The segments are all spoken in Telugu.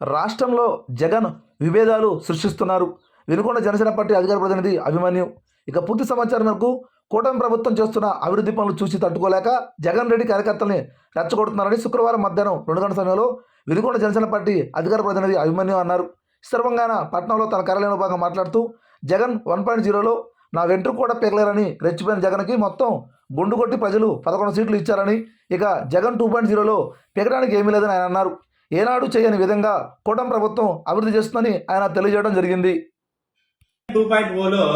రాష్ట్రంలో జగన్ విభేదాలు సృష్టిస్తున్నారు. వెనుకొండ జనసేన పార్టీ అధికార ప్రతినిధి అభిమన్యు. ఇక పూర్తి సమాచారం మేరకు కూటమి ప్రభుత్వం చేస్తున్న అభివృద్ధి పనులు చూసి తట్టుకోలేక జగన్ రెడ్డి కార్యకర్తల్ని రెచ్చగొడుతున్నారని శుక్రవారం మధ్యాహ్నం రెండు గంటల సమయంలో వెనుకొండ జనసేన పార్టీ అధికార ప్రతినిధి అభిమన్యు అన్నారు. సందర్భంగా పట్నంలో తన కార్యాలయం భాగంగా మాట్లాడుతూ జగన్ వన్ పాయింట్ జీరోలో నా వెంట్రుకు కూడా పెగలేరని రెచ్చిపోయిన జగన్కి మొత్తం గుండు కొట్టి ప్రజలు పదకొండు సీట్లు ఇచ్చారని ఇక జగన్ టూ పాయింట్ జీరోలో పెగడానికి ఏమీ లేదని ఆయన అన్నారు. ఏనాడు చేయని విధంగా కూటమి ప్రభుత్వం అభివృద్ధి చేస్తుందని ఆయన తెలియజేయడం జరిగింది. టూ పాయింట్ ఓలో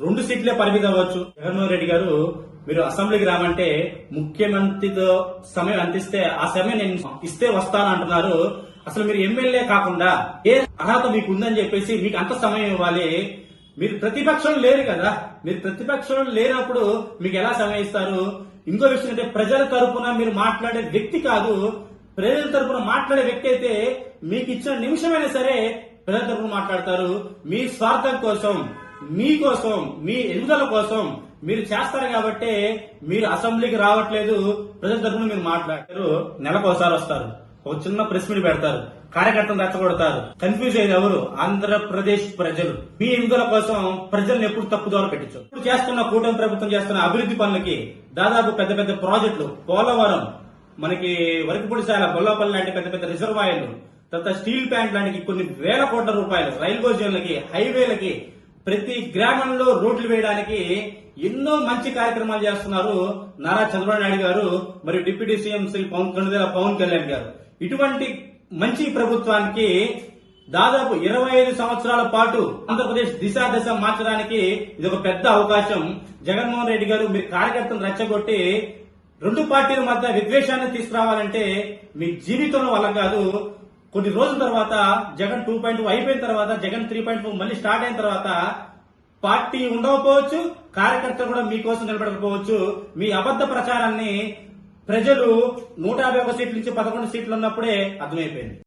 రెండు సీట్లే పరిమితం అవ్వచ్చు. జగన్మోహన్ రెడ్డి గారు మీరు అసెంబ్లీకి రామంటే ముఖ్యమంత్రితో సమయం అందిస్తే ఆ సమయం నేను ఇస్తే వస్తాను అంటున్నారు. అసలు మీరు ఎమ్మెల్యే కాకుండా ఏ అర్హత మీకు ఉందని చెప్పేసి మీకు అంత సమయం ఇవ్వాలి. మీరు ప్రతిపక్షం లేరు కదా. మీరు ప్రతిపక్షం లేనప్పుడు మీకు ఎలా సమయం ఇస్తారు? ఇంకో విషయం అంటే ప్రజల తరపున మీరు మాట్లాడే వ్యక్తి కాదు. ప్రజల తరపున మాట్లాడే వ్యక్తి అయితే మీకు ఇచ్చిన నిమిషమైనా సరే ప్రజల తరపున మాట్లాడతారు. మీ స్వార్థం కోసం మీ కోసం మీ ఎదుగుదల కోసం మీరు చేస్తారు కాబట్టి మీరు అసెంబ్లీకి రావట్లేదు. ప్రజల తరపున మీరు మాట్లాడతారు నెలకోసారి వస్తారు. ఒక చిన్న ప్రెస్ మీట్ పెడతారు. కార్యకర్తలు రెచ్చగొడతారు. కన్ఫ్యూజ్ అయ్యేది ఎవరు? ఆంధ్రప్రదేశ్ ప్రజలు. మీ ఎన్నికల కోసం ప్రజల్ని ఎప్పుడు తప్పుదోవ పెట్టచ్చు ఇప్పుడు చేస్తున్న కూటమి ప్రభుత్వం చేస్తున్న అభివృద్ధి పనులకి దాదాపు పెద్ద పెద్ద ప్రాజెక్టులు. పోలవరం మనకి వరకుపూడిశాల బొల్లపల్లి లాంటి పెద్ద పెద్ద రిజర్వాయర్లు తర్వాత స్టీల్ ప్లాంట్ లాంటి కొన్ని వేల కోట్ల రూపాయలు రైల్వే జోన్లకి హైవేలకి ప్రతి గ్రామంలో రోడ్లు వేయడానికి ఎన్నో మంచి కార్యక్రమాలు చేస్తున్నారు నారా చంద్రబాబు నాయుడు గారు మరియు డిప్యూటీ సీఎం శ్రీ పవన్ కళ్యాణ్ పవన్ కళ్యాణ్ గారు. ఇటువంటి మంచి ప్రభుత్వానికి దాదాపు ఇరవై ఐదు సంవత్సరాల పాటు ఆంధ్రప్రదేశ్ దిశ దశ మార్చడానికి ఇది ఒక పెద్ద అవకాశం. జగన్మోహన్ రెడ్డి గారు మీరు కార్యకర్తలు రెచ్చగొట్టి రెండు పార్టీల మధ్య విద్వేషాన్ని తీసుకురావాలంటే మీ జీవితంలో వల్ల కాదు. కొన్ని రోజుల తర్వాత జగన్ టూ పాయింట్ అయిపోయిన తర్వాత జగన్ త్రీ పాయింట్ మళ్ళీ స్టార్ట్ అయిన తర్వాత పార్టీ ఉండకపోవచ్చు కార్యకర్తలు కూడా మీకోసం నిలబడకపోవచ్చు. మీ అబద్ధ ప్రచారాన్ని ప్రజలు నూట యాభై ఒక సీట్ల నుంచి పదకొండు సీట్లు ఉన్నప్పుడే అర్థమైపోయింది.